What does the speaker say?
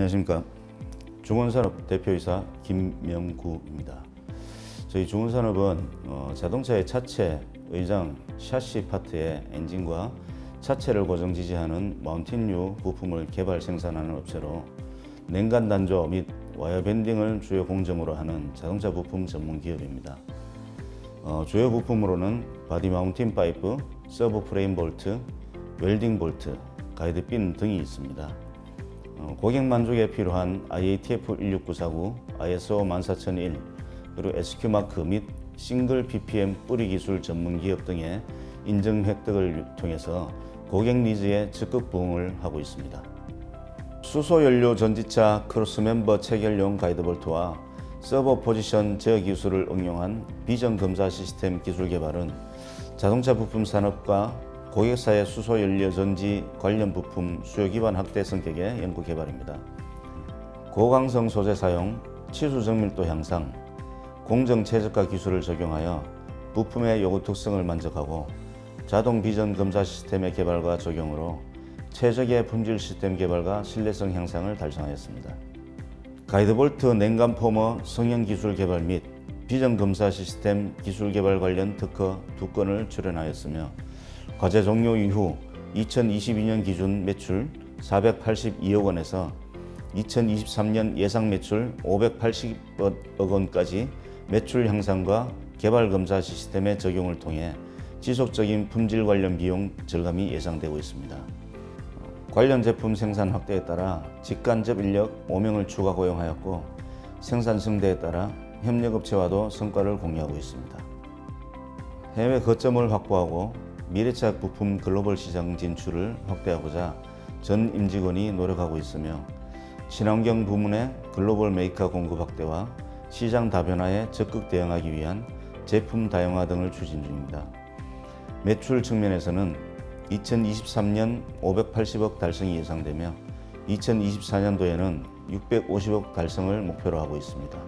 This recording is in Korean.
안녕하십니까. 중원산업 대표이사 김명구입니다. 저희 중원산업은 어, 자동차의 차체, 의장, 샤시 파트의 엔진과 차체를 고정 지지하는 마운틴류 부품을 개발 생산하는 업체로 냉간 단조 및 와이어 밴딩을 주요 공정으로 하는 자동차 부품 전문 기업입니다. 어, 주요 부품으로는 바디 마운틴 파이프, 서브 프레임 볼트, 웰딩 볼트, 가이드 핀 등이 있습니다. 어, 고객 만족에 필요한 IATF 16949, ISO 14001, 그리고 SQ 마크 및 싱글 PPM 뿌리 기술 전문 기업 등의 인증 획득을 통해서 고객 니즈에 적극 부응을 하고 있습니다. 수소 연료 전지차 크로스 멤버 체결용 가이드 볼트와 서버 포지션 제어 기술을 응용한 비전 검사 시스템 기술 개발은 자동차 부품 산업과 고객사의 수소 연료 전지 관련 부품 수요 기반 확대 성격의 연구 개발입니다. 고강성 소재 사용, 치수 정밀도 향상, 공정 최저가 기술을 적용하여 부품의 요구 특성을 만족하고 자동 비전 검사 시스템의 개발과 적용으로 최적의 품질 시스템 개발과 신뢰성 향상을 달성하였습니다. 가이드볼트 냉감 포머 성형 기술 개발 및 비전 검사 시스템 기술 개발 관련 특허 두 건을 출연하였으며 과제 종료 이후 2022년 기준 매출 482억 원에서 2023년 예상 매출 580억 원까지 매출 향상과 개발 검사 시스템의 적용을 통해 지속적인 품질 관련 비용 절감이 예상되고 있습니다. 관련 제품 생산 확대에 따라 직간접 인력 5명을 추가 고용하였고 생산 승대에 따라 협력업체와도 성과를 공유하고 있습니다. 해외 거점을 확보하고 미래차 부품 글로벌 시장 진출을 확대하고자 전 임직원이 노력하고 있으며 친환경 부문의 글로벌 메이커 공급 확대와 시장 다변화에 적극 대응하기 위한 제품 다양화 등을 추진 중입니다. 매출 측면에서는 2023년 580억 달성이 예상되며 2024년도에는 650억 달성을 목표로 하고 있습니다.